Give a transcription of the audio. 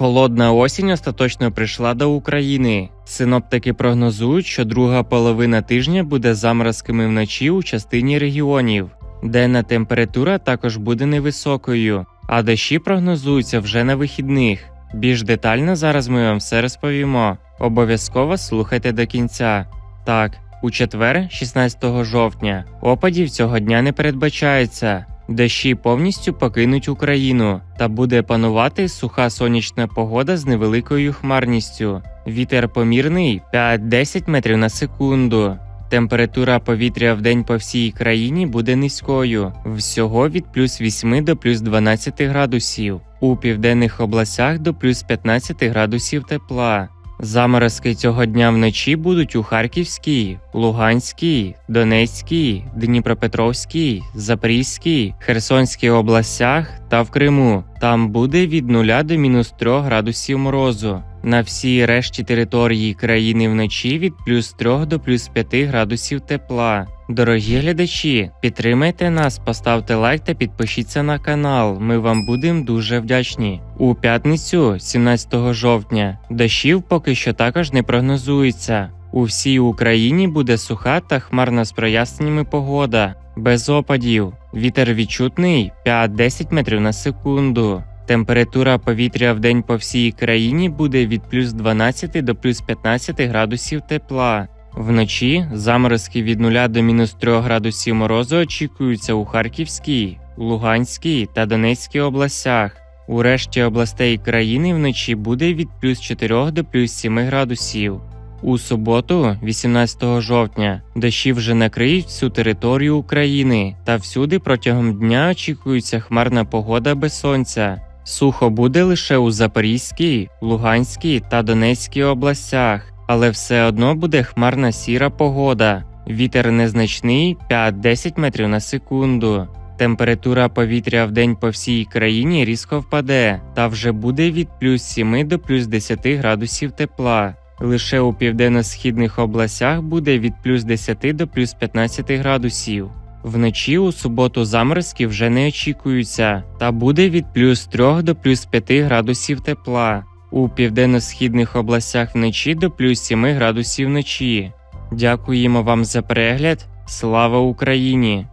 Холодна осінь остаточно прийшла до України. Синоптики прогнозують, що друга половина тижня буде заморозками вночі у частині регіонів. Денна температура також буде невисокою, а дощі прогнозуються вже на вихідних. Більш детально зараз ми вам все розповімо. Обов'язково слухайте до кінця. Так, у четвер, 16 жовтня, опадів цього дня не передбачається. Дощі повністю покинуть Україну та буде панувати суха сонячна погода з невеликою хмарністю. Вітер помірний 5-10 метрів на секунду. Температура повітря в день по всій країні буде низькою, всього від плюс 8 до плюс 12 градусів, у південних областях до плюс 15 градусів тепла. Заморозки цього дня вночі будуть у Харківській, Луганській, Донецькій, Дніпропетровській, Запорізькій, Херсонській областях та в Криму. Там буде від 0 до мінус 3 градусів морозу. На всій решті території країни вночі від плюс 3 до плюс 5 градусів тепла. Дорогі глядачі, підтримайте нас, поставте лайк та підпишіться на канал. Ми вам будемо дуже вдячні. У п'ятницю, 17 жовтня, дощів поки що також не прогнозується. У всій Україні буде суха та хмарна з проясненнями погода, без опадів. Вітер відчутний 5-10 метрів на секунду. Температура повітря в день по всій країні буде від плюс 12 до плюс 15 градусів тепла. Вночі заморозки від 0 до мінус 3 градусів морозу очікуються у Харківській, Луганській та Донецькій областях. У решті областей країни вночі буде від плюс 4 до плюс 7 градусів. У суботу, 18 жовтня, дощі вже накриють всю територію України, та всюди протягом дня очікується хмарна погода без сонця. Сухо буде лише у Запорізькій, Луганській та Донецькій областях, але все одно буде хмарна сіра погода. Вітер незначний 5-10 метрів на секунду. Температура повітря в день по всій країні різко впаде, та вже буде від плюс 7 до плюс 10 градусів тепла. Лише у південно-східних областях буде від плюс 10 до плюс 15 градусів. Вночі у суботу заморозки вже не очікуються, та буде від плюс 3 до плюс 5 градусів тепла. У південно-східних областях вночі до плюс 7 градусів вночі. Дякуємо вам за перегляд. Слава Україні!